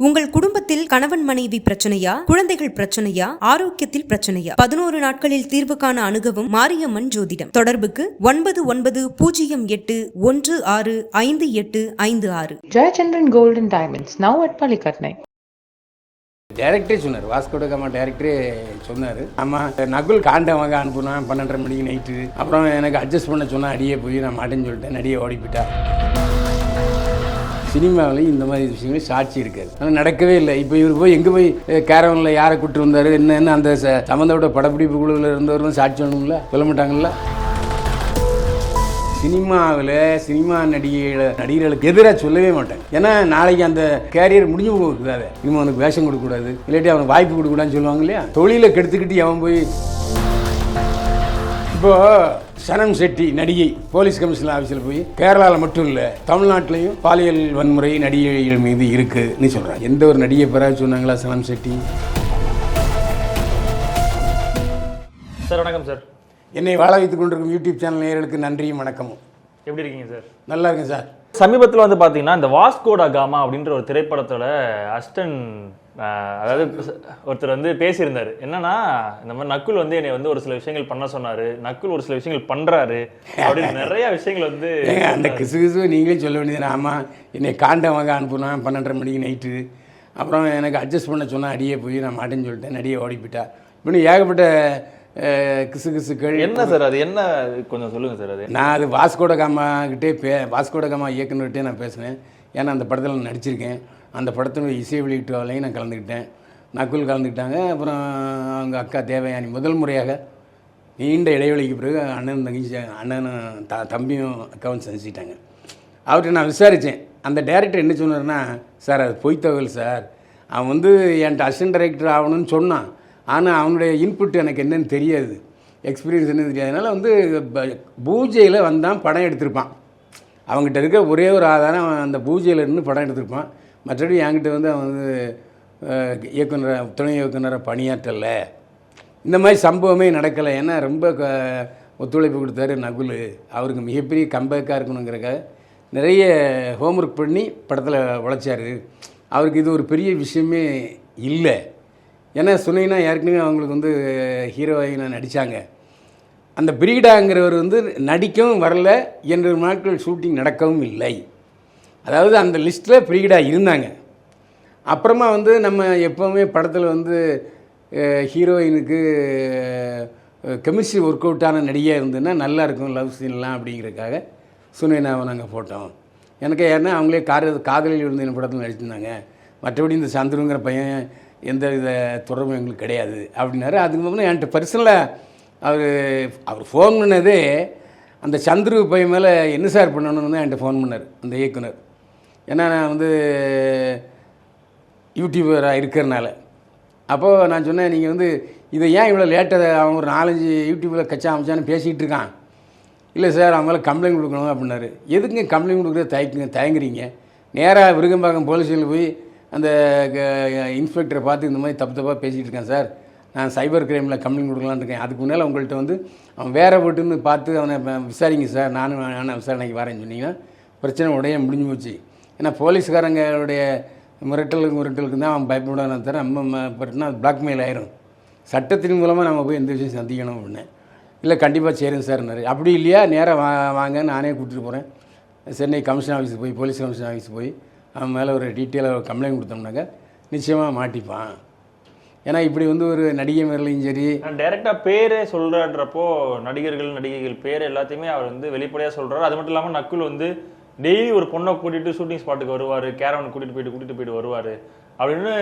உங்கள் குடும்பத்தில் கணவன் மனைவி பிரச்சனையா? குழந்தைகள் பிரச்சனையா? ஆரோக்கியத்தில் பிரச்சனையா? பதினோரு நாட்களில் தீர்வு காண அணுகவும் மாரியம்மன் ஜோதிடம். தொடர்புக்கு ஒன்பது ஒன்பது பூஜ்ஜியம் எட்டு ஒன்று ஆறு ஐந்து எட்டு ஐந்து ஆறு. Gold and Diamonds, now at Palikatnai. டேரக்டரே சொன்னார் வாஸ்கோட காமா டேரக்டரே சொன்னார். ஆமாம் நகுல் காண்டவங்க அனுப்புனான் பன்னெண்டரை மணிக்கு நைட்டு அப்புறம் எனக்கு அட்ஜஸ்ட் பண்ண சொன்னா அடியே போய் நான் மாட்டேன்னு சொல்லிட்டேன் நடிகை ஓடி போயிட்டா. சினிமாவிலையும் இந்த மாதிரி விஷயங்கள் சாட்சி இருக்காது. ஆனால் நடக்கவே இல்லை. இப்போ இவர் போய் எங்கே போய் கேரவனில் யாரை கூட்டு வந்தார் என்னன்னு அந்த ச- படப்பிடிப்பு குழுவில் இருந்தவரும் சாட்சி வேணும்ல? சொல்ல மாட்டாங்கல்ல? சினிமாவில் சினிமா நடிகைகளை நடிகர்களுக்கு எதிராக சொல்லவே மாட்டேன். ஏன்னா நாளைக்கு அந்த கேரியர் முடிஞ்சு போகுது அதை அவனுக்கு வேஷம் கொடுக்கக்கூடாது. இல்லாட்டி அவனுக்கு வாய்ப்பு கொடுக்கக்கூடாதுன்னு சொல்லுவாங்க இல்லையா? தொழிலை கெடுத்துக்கிட்டு அவன் போய் இப்போ சனம் செட்டி நடிகை போலீஸ் கமிஷனர் ஆஃபீஸில் போய் கேரளாவில் மட்டும் இல்லை தமிழ்நாட்டிலையும் பாலியல் வன்முறை நடிகைகள் மீது இருக்குன்னு சொல்கிறாங்க எந்த ஒரு நடிகை பெறாது சொன்னாங்களா சனம் செட்டி? சார் வணக்கம் சார். என்னை வாழ வைத்துக் கொண்டிருக்கும் யூடியூப் சேனல் நேயர்களுக்கு நன்றியும் வணக்கமும். எப்படி இருக்கீங்க சார்? நல்லா இருக்கேன் சார். சமீபத்தில் வந்து பார்த்தீங்கன்னா இந்த வாஸ்கோடா காமா அப்படின்ற ஒரு திரைப்படத்தோட அஸ்டன் அதாவது ஒருத்தர் வந்து பேசியிருந்தாரு. என்னன்னா இந்த மாதிரி நக்குல் வந்து என்னை வந்து ஒரு சில விஷயங்கள் பண்ண சொன்னாரு. நக்குல் ஒரு சில விஷயங்கள் பண்றாரு. அப்படின்னு நிறைய விஷயங்கள் வந்து அந்த கிசு கிசு நீங்களே சொல்ல வேண்டியது ஆமாம் என்னை காண்டவங்க அனுப்புனான் பன்னெண்டரை மணிக்கு நைட்டு. அப்புறம் எனக்கு அட்ஜஸ்ட் பண்ண சொன்னா அடியே போய் நான் மாட்டேன்னு சொல்லிட்டேன். நடிகை ஓடி போயிட்டா. இப்படி ஏகப்பட்ட அஹ், கிசு கிசுக்கள் என்ன சார் அது? என்ன கொஞ்சம் சொல்லுங்க சார் அது. நான் அது வாஸ்கோட காமா கிட்டே பே வாஸ்கோட காமா இயக்குனர்கிட்டே நான் பேசினேன். ஏன்னா அந்த படத்தில் நான் நடிச்சிருக்கேன். அந்த படத்தினுடைய இசை வெளியீட்டுவாலையும் நான் கலந்துக்கிட்டேன். நக்குல் கலந்துக்கிட்டாங்க. அப்புறம் அவங்க அக்கா தேவயானி முதல் முறையாக நீண்ட இடைவெளிக்கு பிறகு அண்ணன் தங்கச்சி அண்ணனும் த தம்பியும் அக்காவும் சந்திச்சிட்டாங்க. அவர்கிட்ட நான் விசாரித்தேன் அந்த டேரக்டர் என்ன சொன்னார்னா சார் அது பொய் தகவல் சார். அவன் வந்து என்கிட்ட அசிஸ்டன்ட் டைரக்டர் ஆகணும்னு சொன்னான். ஆனால் அவனுடைய இன்புட் எனக்கு என்னன்னு தெரியாது. எக்ஸ்பீரியன்ஸ் என்னன்னு தெரியாதனால வந்து ப- பூஜையில் வந்தான் படம் எடுத்திருப்பான். அவங்ககிட்ட இருக்க ஒரே ஒரு ஆதாரம் அவன் அந்த பூஜையில் இருந்து படம் எடுத்திருப்பான். மற்றபடி என்கிட்ட வந்து அவன் வந்து இயக்குனராக துணை இயக்குனரை பணியாற்றலை. இந்த மாதிரி சம்பவமே நடக்கலை. ஏன்னா ரொம்ப ஒத்துழைப்பு கொடுத்தாரு நகுல். அவருக்கு மிகப்பெரிய கம்பேக்காக இருக்கணுங்கிறக்காக நிறைய ஹோம்ஒர்க் பண்ணி படத்தில் உழைச்சாரு. அவருக்கு இது ஒரு பெரிய விஷயமே இல்லை. ஏன்னா சுனைனா ஏற்கனவே அவங்களுக்கு வந்து ஹீரோயினாக நடித்தாங்க அந்த பிரீடாங்கிறவர் வந்து நடிக்கவும் வரல. இரண்டு நாட்கள் ஷூட்டிங் நடக்கவும் இல்லை. அதாவது அந்த லிஸ்ட்டில் பிரீடா இருந்தாங்க. அப்புறமா வந்து நம்ம எப்போவுமே படத்தில் வந்து ஹீரோயினுக்கு கெமிஸ்ட்ரி ஒர்க் அவுட்டான நடிகையாக இருந்ததுன்னா நல்லா இருக்கும் லவ் சீன்லாம் அப்படிங்கிறதுக்காக சுனைனாவை நாங்கள் போட்டோம். எனக்கு ஏன்னா அவங்களே கார காதலில் இருந்து என் படத்தில் நடிச்சிருந்தாங்க. மற்றபடி இந்த சந்துருங்கிற பையன் எந்த வித தொடர்பும் எங்களுக்கு கிடையாது அப்படின்னாரு. அதுக்கு முன்னாடி என்கிட்ட பர்சனலாக அவர் அவர் ஃபோன் பண்ணதே அந்த சந்துரு பையன் மேலே என்ன சார் பண்ணணும்னு தான் என்கிட்ட ஃபோன் பண்ணார் அந்த இயக்குனர். ஏன்னா நான் வந்து யூடியூபராக இருக்கிறனால. அப்போது நான் சொன்னேன் நீங்கள் வந்து இதை ஏன் இவ்வளோ லேட்டாக அவன் ஒரு நாலஞ்சு யூடியூப்பில் கச்சா அமைச்சான்னு பேசிகிட்டு இருக்கான்? இல்லை சார் அவங்களாம் கம்ப்ளைண்ட் கொடுக்கணும் அப்படின்னாரு. எதுக்குங்க கம்ப்ளைண்ட் கொடுக்குறது தயக்குங்க தயங்குறீங்க? நேராக விருகம்பாக்கம் போலீஸில் போய் அந்த இன்ஸ்பெக்டரை பார்த்து இந்த மாதிரி தப்பு தப்பாக பேசிகிட்டு இருக்கேன் சார் நான் சைபர் கிரைமில் கம்ப்ளைண்ட் கொடுக்கலான்னு இருக்கேன். அதுக்கு முன்னால் உங்கள்கிட்ட வந்து அவன் வேற போட்டுன்னு பார்த்து அவனை விசாரிங்க சார் நானும் நான் விசாரணைக்கு வரேன்னு சொன்னீங்கன்னா பிரச்சனை உடைய முடிஞ்சு போச்சு. ஏன்னா போலீஸ்காரங்களுடைய மிரட்டலுக்கு மிரட்டலுக்கு தான் அவன் பயப்படான தவிர நம்ம பட்டுனா அது பிளாக்மெயில் ஆயிரும். சட்டத்தின் மூலமாக நம்ம போய் எந்த விஷயம் சந்திக்கணும் அப்படின்னு. இல்லை கண்டிப்பாக சேரும் சார் நிறைய அப்படி இல்லையா? நேராக வா வாங்க நானே கூப்பிட்டு போகிறேன் சென்னை கமிஷன் ஆஃபீஸுக்கு போய் போலீஸ் கமிஷன் ஆஃபீஸ் போய் அவன் மேலே ஒரு டீட்டெயிலாக கம்ப்ளைண்ட் கொடுத்தோம்னாக்கா நிச்சயமாக மாட்டிப்பான். ஏன்னா இப்படி வந்து ஒரு நடிகை மேலையும் சரி டைரெக்டாக பேரே சொல்கிறான்றப்போ நடிகர்கள் நடிகைகள் பேர் எல்லாத்தையுமே அவர் வந்து வெளிப்படையாக சொல்கிறார் அது மட்டும் இல்லாமல் நக்குல் வந்து டெய்லி ஒரு பொண்ணை கூட்டிட்டு ஷூட்டிங் ஸ்பாட்டுக்கு வருவார் கேரவன் கூட்டிட்டு போயிட்டு கூட்டிட்டு போயிட்டு வருவார் அப்படின்னு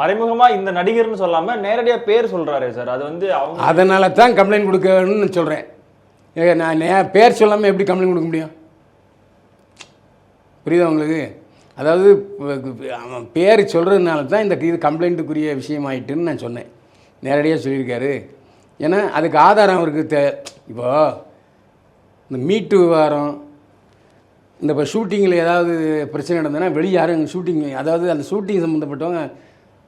மறைமுகமா இந்த நடிகர்னு சொல்லாம நேரடியா பேர் சொல்றாரு சார். அது வந்து அவங்க அதனால தான் கம்ப்ளைண்ட் கொடுக்கணும்னு சொல்கிறேன் நான் பேர் சொல்லாமல் எப்படி கம்ப்ளைண்ட் கொடுக்க முடியும்? புரியுதா உங்களுக்கு? அதாவது அவன் பேர் சொல்கிறதுனால தான் இந்த இது கம்ப்ளைண்ட்டுக்குரிய விஷயமாயிட்டுன்னு நான் சொன்னேன். நேரடியாக சொல்லியிருக்காரு. ஏன்னா அதுக்கு ஆதாரம் அவருக்கு தே இப்போது இந்த மீட்டு விவகாரம் இந்த இப்போ ஷூட்டிங்கில் ஏதாவது பிரச்சனை நடந்ததுன்னா வெளியே யாரும் ஷூட்டிங் அதாவது அந்த ஷூட்டிங் சம்மந்தப்பட்டவங்க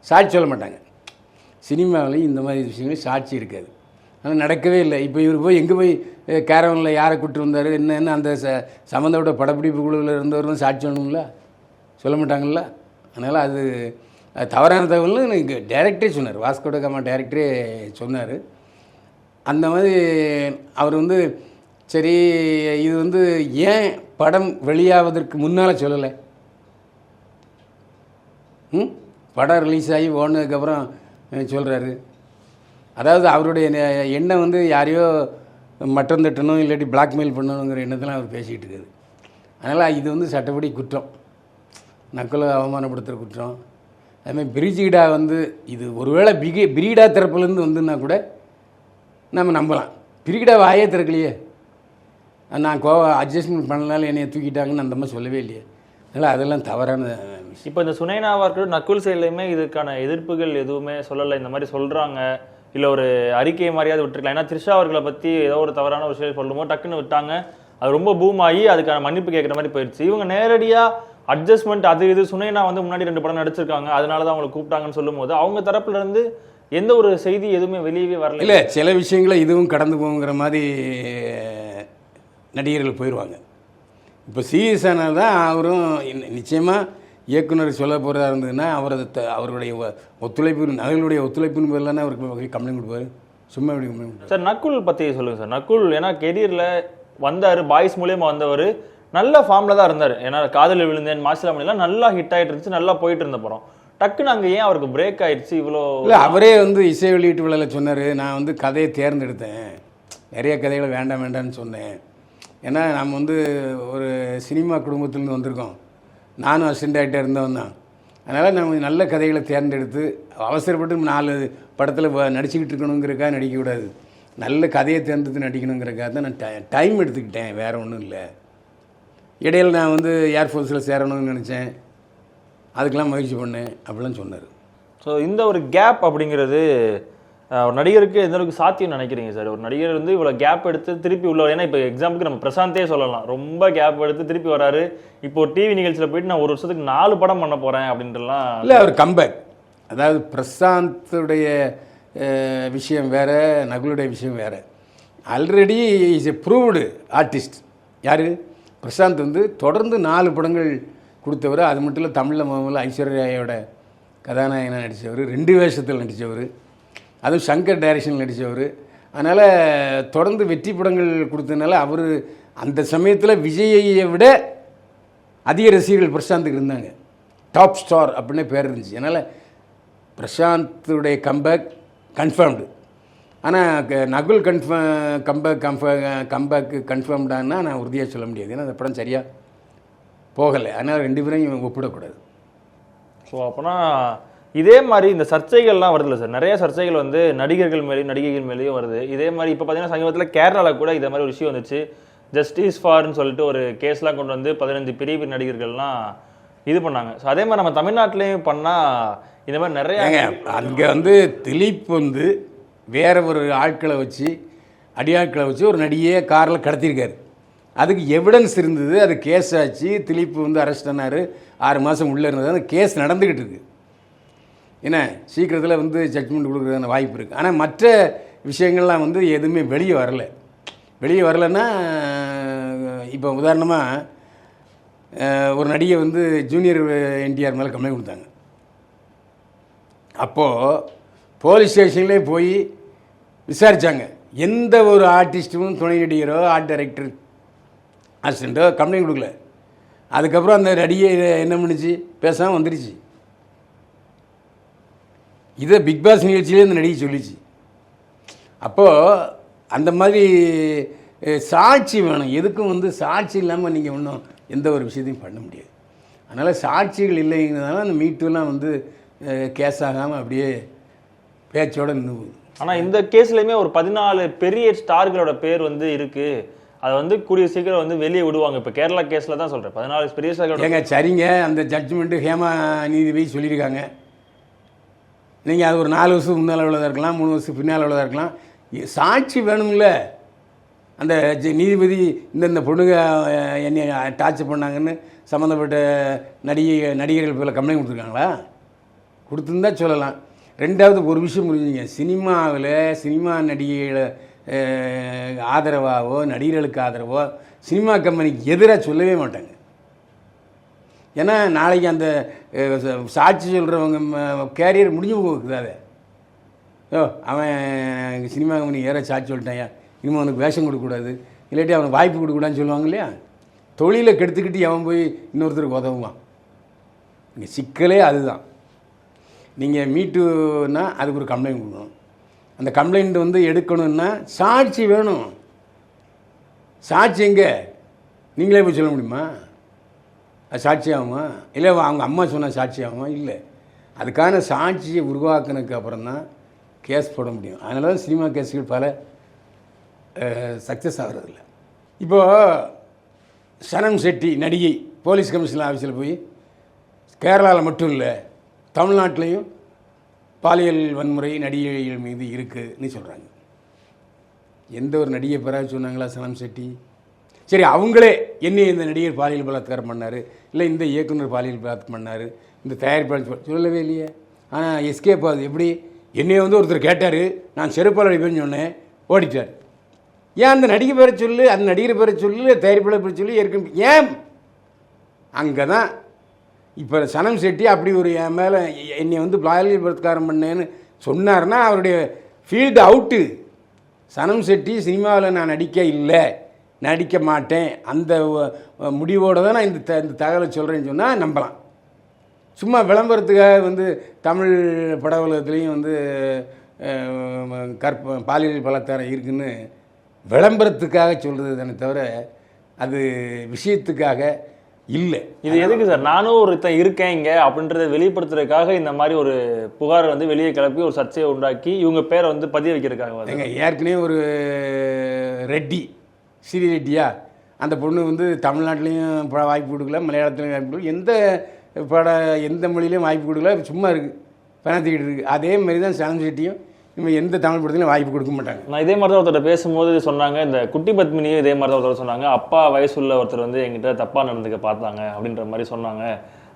சாட்சி சொல்ல மாட்டாங்க. சினிமாவிலையும் இந்த மாதிரி விஷயங்கள் சாட்சி இருக்காது. ஆனால் நடக்கவே இல்லை. இப்போ இவர் போய் எங்கே போய் கேரவனில் யாரை கூட்டு வந்தார் என்ன அந்த ச சம்மந்தப்பட்ட படப்பிடிப்பு குழுவில் இருந்தவரும் சாட்சி சொல்லணும்ல? சொல்ல மாட்டாங்கல்ல? அதனால் அது தவறான தகவல்னு எனக்கு டைரக்டரே சொன்னார். வாஸ்கோட கமா டேரக்டரே சொன்னார். அந்த மாதிரி அவர் வந்து சரி இது வந்து ஏன் படம் வெளியாவதற்கு முன்னால் சொல்லலை? ம்? படம் ரிலீஸ் ஆகி ஓனதுக்கப்புறம் சொல்கிறாரு அதாவது அவருடைய எண்ணம் வந்து யாரையோ மட்டம் தட்டணும் இல்லாட்டி பிளாக்மெயில் பண்ணணுங்கிற எண்ணத்தெல்லாம் அவர் பேசிக்கிட்டு இருக்காரு. அதனால் இது வந்து சட்டப்படி குற்றம். நக்கலை அவமானப்படுத்துகிற குற்றம். அதுமாதிரி பிரிஜிடா வந்து இது ஒருவேளை பிகி பிரீடா தரப்புலேருந்து வந்துன்னா கூட நம்ம நம்பலாம். பிரிகிடா வாயே திறக்கலையே. நான் கோ அட்ஜஸ்ட்மெண்ட் பண்ணனால என்னைய தூக்கிட்டாங்கன்னு அந்த மாதிரி சொல்லவே இல்லையே. அதனால் அதெல்லாம் தவறான இப்போ இந்த சுனைனாவா இருக்கட்டும் நக்குல் சைட்லையுமே இதுக்கான எதிர்ப்புகள் எதுவுமே சொல்லலை. இந்த மாதிரி சொல்றாங்க. இல்ல ஒரு அறிக்கை மாதிரியாவது விட்டுருக்கலாம். ஏன்னா த்ரிஷா அவர்களை பத்தி ஏதோ ஒரு தவறான ஒரு விஷயம் சொல்லும்போது டக்குன்னு விட்டாங்க. அது ரொம்ப பூம் ஆகி அதுக்கான மன்னிப்பு கேட்குற மாதிரி போயிடுச்சு இவங்க நேரடியா அட்ஜஸ்ட்மெண்ட் அது இது சுனைனா வந்து முன்னாடி ரெண்டு படம் நடிச்சிருக்காங்க. அதனால தான் அவங்களை கூப்பிட்டாங்கன்னு சொல்லும்போது அவங்க தரப்புல இருந்து எந்த ஒரு செய்தி எதுவுமே வெளியவே வரல. இல்லை சில விஷயங்களை இதுவும் கடந்து போங்கிற மாதிரி நடிகர்கள் போயிடுவாங்க இப்போ சீரியஸான தான் அவரும் நிச்சயமாக இயக்குனர் சொல்ல போகிறதா இருந்ததுன்னா அவரது த- அவருடைய ஒத்துழைப்பு நகர்களுடைய ஒத்துழைப்புன்னு பேர்லானே அவருக்கு கம்ப்ளைண்ட் கொடுப்பாரு. சும்மா எப்படி கம்ப்ளைண்ட் சார் நக்குல் பத்தி சொல்லுங்க சார். நக்குல் ஏன்னா கெரியர்ல வந்தாரு பாய்ஸ் மூலியமா வந்தவர். நல்ல ஃபார்ம்ல தான் இருந்தார். ஏன்னா காதலில் விழுந்தேன் மாசிலாமணிலாம் நல்லா ஹிட் ஆயிட்டு இருந்துச்சு நல்லா போயிட்டு இருந்த படம். டக்குன்னு அங்க ஏன் அவருக்கு பிரேக் ஆயிடுச்சு இவ்வளோ இல்லை அவரே வந்து இசை வெளியீட்டு விழாவில் சொன்னார் நான் வந்து கதையை தேர்ந்தெடுத்தேன். நிறைய கதைகளை வேண்டாம் வேண்டாம்னு சொன்னேன். ஏன்னா நம்ம வந்து ஒரு சினிமா குடும்பத்துலேருந்து வந்திருக்கோம். நானும் அசிஸ்டன்ட் ஆகிட்டே இருந்தவன் தான். அதனால் நம்ம நல்ல கதைகளை தேர்ந்தெடுத்து அவசரப்பட்டு நாலு படத்தில் நடிச்சுக்கிட்டு இருக்கணுங்கிறக்காக நடிக்கக்கூடாது. நல்ல கதையை தேர்ந்தெடுத்து நடிக்கணுங்கிறக்காக தான் நான் டை- டைம் எடுத்துக்கிட்டேன். வேறு ஒன்றும் இல்லை. இடையில நான் வந்து ஏர்ஃபோர்ஸில் சேரணும்னு நினச்சேன். அதுக்கெலாம் முயற்சி பண்ணேன். அப்படிலாம் சொன்னார். ஸோ இந்த ஒரு கேப் அப்படிங்கிறது ஒரு நடிகருக்கு எந்த அளவுக்கு சாத்தியம் நினைக்கிறீங்க சார்? ஒரு நடிகர் வந்து இவ்வளோ கேப் எடுத்து திருப்பி உள்ள ஏன்னா இப்போ எக்ஸாம்பிளுக்கு நம்ம பிரசாந்தே சொல்லலாம். ரொம்ப கேப் எடுத்து திருப்பி வராரு. இப்போ ஒரு டிவி நிகழ்ச்சியில் போயிட்டு நான் ஒரு வருஷத்துக்கு நாலு படம் பண்ண போகிறேன் அப்படின்ட்டுலாம் இல்லை அவர் கம்பேக் அதாவது பிரசாந்துடைய விஷயம் வேறு நகுலுடைய விஷயம் வேறு. Already is a proved artist யார்? பிரசாந்த் வந்து தொடர்ந்து நாலு படங்கள் கொடுத்தவர். அது மட்டும் இல்லை தமிழில் முதல்ல ஐஸ்வர்யாயோட கதாநாயகனாக நடித்தவர் ரெண்டு வேஷத்தில் நடித்தவர் அதுவும் சங்கர் டைரக்ஷனில் நடித்தவர் அதனால் தொடர்ந்து வெற்றி படங்கள் கொடுத்ததுனால அவர் அந்த சமயத்தில் விஜயை விட அதிக ரசிகர்கள் பிரசாந்துக்கு இருந்தாங்க. டாப் ஸ்டார் அப்படின்னு பேர் இருந்துச்சு. அதனால் பிரசாந்துடைய கம்பேக் கன்ஃபார்ம்டு ஆனால் நகுல் கன்ஃபார்ம் கம்பேக் கன்ஃப கம்பேக்கு கன்ஃபார்ம்டான்னா நான் உறுதியாக சொல்ல முடியாது. ஏன்னா அந்த படம் சரியாக போகலை. அதனால் ரெண்டு பேரையும் ஒப்பிடக்கூடாது. ஸோ அப்போனா இதே மாதிரி இந்த சர்ச்சைகள்லாம் வருதுல்ல சார் நிறைய சர்ச்சைகள் வந்து நடிகர்கள் மேலேயும் நடிகைகள் மேலேயும் வருது. இதே மாதிரி இப்போ பார்த்தீங்கன்னா சமீபத்தில் கேரளாவில் கூட இதே மாதிரி ஒரு விஷயம் வந்துச்சு. ஜஸ்டிஸ் ஃபார்னு சொல்லிட்டு ஒரு கேஸ்லாம் கொண்டு வந்து பதினஞ்சு பெரிய பெரிய நடிகர்கள்லாம் இது பண்ணாங்க. ஸோ அதே மாதிரி நம்ம தமிழ்நாட்டிலையும் பண்ணால் இந்த மாதிரி நிறைய அங்கே வந்து திலீப் வந்து வேற ஒரு ஆட்களை வச்சு அடியாட்களை வச்சு ஒரு நடிகையை காரில் கடத்தியிருக்காரு. அதுக்கு எவிடன்ஸ் இருந்தது. அது கேஸ் ஆச்சு. திலீப் வந்து அரெஸ்ட் ஆனார். ஆறு மாதம் உள்ளே இருந்தது. அந்த கேஸ் நடந்துக்கிட்டு இருக்குது என்ன சீக்கிரத்தில் வந்து ஜட்ஜ்மெண்ட் கொடுக்குறதான வாய்ப்பு இருக்குது ஆனால் மற்ற விஷயங்கள்லாம் வந்து எதுவுமே வெளியே வரல. வெளியே வரலன்னா இப்போ உதாரணமாக ஒரு நடிகை வந்து ஜூனியர் என்டிஆர் மேலே கம்ப்ளைண்ட் கொடுத்தாங்க. அப்போது போலீஸ் ஸ்டேஷன்லேயே போய் விசாரித்தாங்க எந்த ஒரு ஆர்டிஸ்ட்டும் துணை நடிகரோ ஆர்ட் டைரக்டர் அசிஸ்டண்ட்டோ கம்ப்ளைண்ட் கொடுக்கல. அதுக்கப்புறம் அந்த நடிகை என்ன பண்ணுச்சு? பேசாமல் வந்துடுச்சு இதை பிக் பாஸ் நிகழ்ச்சியிலே இந்த நடிகை சொல்லிச்சு. அப்போது அந்த மாதிரி சாட்சி வேணும். எதுக்கும் வந்து சாட்சி இல்லாமல் நீங்கள் ஒன்றும் எந்த ஒரு விஷயத்தையும் பண்ண முடியாது. அதனால் சாட்சிகள் இல்லைங்கிறதுனால அந்த மீட்டுலாம் வந்து கேஸ் ஆகாமல் அப்படியே பேச்சோட நின்று போகுது. ஆனால் இந்த கேஸ்லையுமே ஒரு பதினாலு பெரிய ஸ்டார்களோட பேர் வந்து இருக்கு. அதை வந்து கூடிய சீக்கிரம் வந்து வெளியே விடுவாங்க. இப்போ கேரளா கேஸில் தான் சொல்கிறேன் பதினாலு பெரிய ஸ்டார்களோட ஏங்க சரிங்க. அந்த ஜட்ஜ்மெண்ட்டு ஹேமா நீதிபதி சொல்லியிருக்காங்க. நீங்கள் அது ஒரு நாலு வருஷம் முன்னால் உள்ளதாக இருக்கலாம் மூணு வருஷம் பின்னால் உள்ளதாக இருக்கலாம். சாட்சி வேணும்ல. அந்த ஜ- நீதிபதி இந்தந்த பொண்ணுங்க என்னை டார்ச்சர் பண்ணாங்கன்னு சம்மந்தப்பட்ட நடிகை நடிகர்கள் பேரில் கம்ப்ளைண்ட் கொடுத்துருக்காங்களா? கொடுத்துருந்தா சொல்லலாம். ரெண்டாவது ஒரு விஷயம் புரிஞ்சுங்க. சினிமாவில் சினிமா நடிகைகளை ஆதரவாகவோ நடிகர்களுக்கு ஆதரவோ சினிமா கம்பெனிக்கு எதிராக சொல்லவே மாட்டாங்க. ஏன்னா நாளைக்கு அந்த சாட்சி சொல்கிறவங்க கேரியர் முடிஞ்சு போகுது அது. ஓ அவன் சினிமா கம்பெனி ஏற சாட்சி சொல்லிட்டாயா இனிமேல் அவனுக்கு வேஷம் கொடுக்கக்கூடாது இல்லாட்டி அவனுக்கு வாய்ப்பு கொடுக்கக்கூடாதுன்னு சொல்லுவாங்க இல்லையா? தொழிலை கெடுத்துக்கிட்டு அவன் போய் இன்னொருத்தருக்கு உதவுவான்? இங்கே சிக்கலே அதுதான். நீங்கள் மீட்டுனா அதுக்கு ஒரு கம்ப்ளைண்ட் கொடுக்கணும். அந்த கம்ப்ளைண்ட் வந்து எடுக்கணும்னா சாட்சி வேணும். சாட்சி எங்கே? நீங்களே போய் சொல்ல முடியுமா? அது சாட்சியாகுமா? இல்லை அவங்க அம்மா சொன்ன சாட்சியாகுமா? இல்லை. அதுக்கான சாட்சியை உருவாக்குனதுக்கு அப்புறம் தான் கேஸ் போட முடியும். அதனால தான் சினிமா கேஸுகள் பல சக்ஸஸ் ஆகிறதில்ல. இப்போது சனம் செட்டி நடிகை போலீஸ் கமிஷனர் ஆஃபீஸில் போய் கேரளாவில் மட்டும் இல்லை தமிழ்நாட்டிலையும் பாலியல் வன்முறை நடிகைகள் மீது இருக்குதுன்னு சொல்கிறாங்க எந்த ஒரு நடிகை பெறாது சொன்னாங்களா சனம் செட்டி? சரி அவங்களே என்ன இந்த நடிகர் பாலியல் பலாத்காரம் பண்ணார் இல்லை இந்த இயக்குனர் பாலியல் பலாத்காரம் பண்ணார் இந்த தயாரிப்பாளர் சொல்லவே இல்லையே. ஆனால் எஸ்கேப் ஆகுது எப்படி என்னைய வந்து ஒருத்தர் கேட்டார் நான் செருப்பால் அடிப்பேன்னு சொன்னேன் ஓடிட்டார். ஏன் அந்த நடிகை பேரை சொல்லு அந்த நடிகர் பேரை சொல்லு தயாரிப்பாளர் பேரை சொல்லி ஏற்கனவே ஏன்? அங்கே தான் இப்போ சனம் செட்டி அப்படி ஒரு என் மேலே என்னை வந்து பாலியல் பலாத்காரம் பண்ணேன்னு சொன்னார்னா அவருடைய ஃபீல்டு அவுட்டு சனம் செட்டி சினிமாவில் நான் நடிக்க இல்லை. நடிக்க மாட்டேன். அந்த முடிவோட தான் நான் இந்த த இந்த தகவலை சொல்கிறேன்னு சொன்னால் நம்பலாம். சும்மா விளம்பரத்துக்காக வந்து தமிழ் பட உலகத்துலேயும் வந்து கற்ப பாலியல் பலாத்காரம் இருக்குன்னு விளம்பரத்துக்காக சொல்கிறது தானே தவிர அது விஷயத்துக்காக இல்லை. இது எதுக்கு சார்? நானும் ஒருத்தன் இருக்கேன் இங்க அப்படின்றத வெளிப்படுத்துறதுக்காக இந்த மாதிரி ஒரு புகார் வந்து வெளியே கிளப்பி ஒரு சர்ச்சையை உண்டாக்கி இவங்க பேரை வந்து பதிய வைக்கிறதுக்காக ஏற்கனவே ஒரு ரெட்டி ஸ்ரீ ரெட்டியா அந்த பொண்ணு வந்து தமிழ்நாட்டிலையும் வாய்ப்பு கொடுக்கல மலையாளத்துலையும் வாய்ப்பு கொடுக்கல. எந்த பட எந்த மொழியிலையும் வாய்ப்பு கொடுக்கல சும்மா இருக்குது பணத்துக்கிட்டு இருக்குது அதே மாதிரி தான் சனம் செட்டியும் இவங்க எந்த தமிழ் படத்துலையும் வாய்ப்பு கொடுக்க மாட்டாங்க. நான் இதே மாதிரி தான் ஒருத்தர் பேசும்போது சொன்னாங்க இந்த குட்டி பத்மினியும் இதே மாதிரி தான் ஒருத்தர் சொன்னாங்க அப்பா வயசுள்ள ஒருத்தர் வந்து எங்கிட்ட தப்பா நடந்துக்க பார்த்தாங்க அப்படின்ற மாதிரி சொன்னாங்க.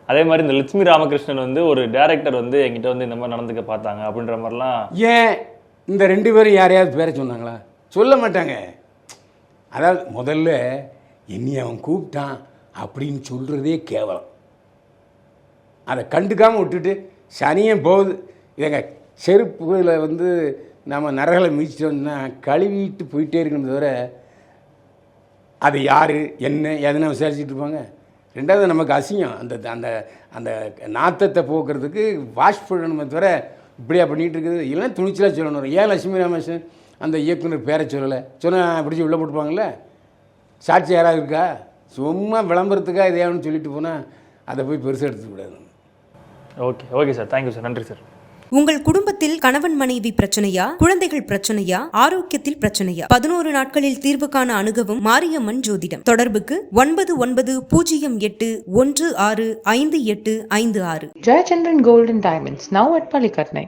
அதே மாதிரி இந்த லட்சுமி ராமகிருஷ்ணன் வந்து ஒரு டேரக்டர் வந்து எங்கிட்ட வந்து இந்த மாதிரி நடந்துக்க பார்த்தாங்க அப்படின்ற மாதிரிலாம் ஏன்? இந்த ரெண்டு பேரும் யாரையாவது பேர சொன்னாங்களா? சொல்ல மாட்டாங்க. அதாவது முதல்ல என்னை அவன் கூப்பிட்டான் அப்படின்னு சொல்கிறதே கேவலம். அதை கண்டுக்காமல் விட்டுட்டு சனியும் போகுது. இதங்க செருப்புல வந்து நம்ம நரகளை மிதிச்சிட்டோம்னா கழுவிட்டு போயிட்டே இருக்கணும் தவிர அது யார் என்ன எதுனா விசாரிச்சுட்டு இருப்பாங்க. ரெண்டாவது நமக்கு அசிங்கம். அந்த அந்த அந்த நாத்தத்தை போக்குறதுக்கு வாஷ் பண்ணணுமே தவிர இப்படியா பண்ணிகிட்டு இருக்குது இல்லைன்னா துணிச்சலாக சொல்லணும். ஏன் லட்சுமி ராமேஷன் அந்த இயக்குனர் பேரை சொல்லலை? சொன்னால் பிடிச்சி உள்ளே போட்டுப்பாங்கல்ல? சாட்சி யாராவது இருக்கா? சும்மா விளம்பரத்துக்காக எதையாவது சொல்லிட்டு போனால் அதை போய் பெருசாக எடுத்துக்கூடாது okay okay sir. Thank you sir நன்றி சார் உங்கள் குடும்பத்தில் கணவன் மனைவி பிரச்சனையா? குழந்தைகள் பிரச்சனையா? ஆரோக்கியத்தில் பிரச்சனையா? பதினோரு நாட்களில் தீர்வு காண அணுகவும் மாரியம்மன் ஜோதிடம். தொடர்புக்கு ஒன்பது ஒன்பது பூஜ்ஜியம் எட்டு ஒன்று ஆறு ஐந்து எட்டு ஐந்து ஆறு. Jayachandran golden diamonds now at at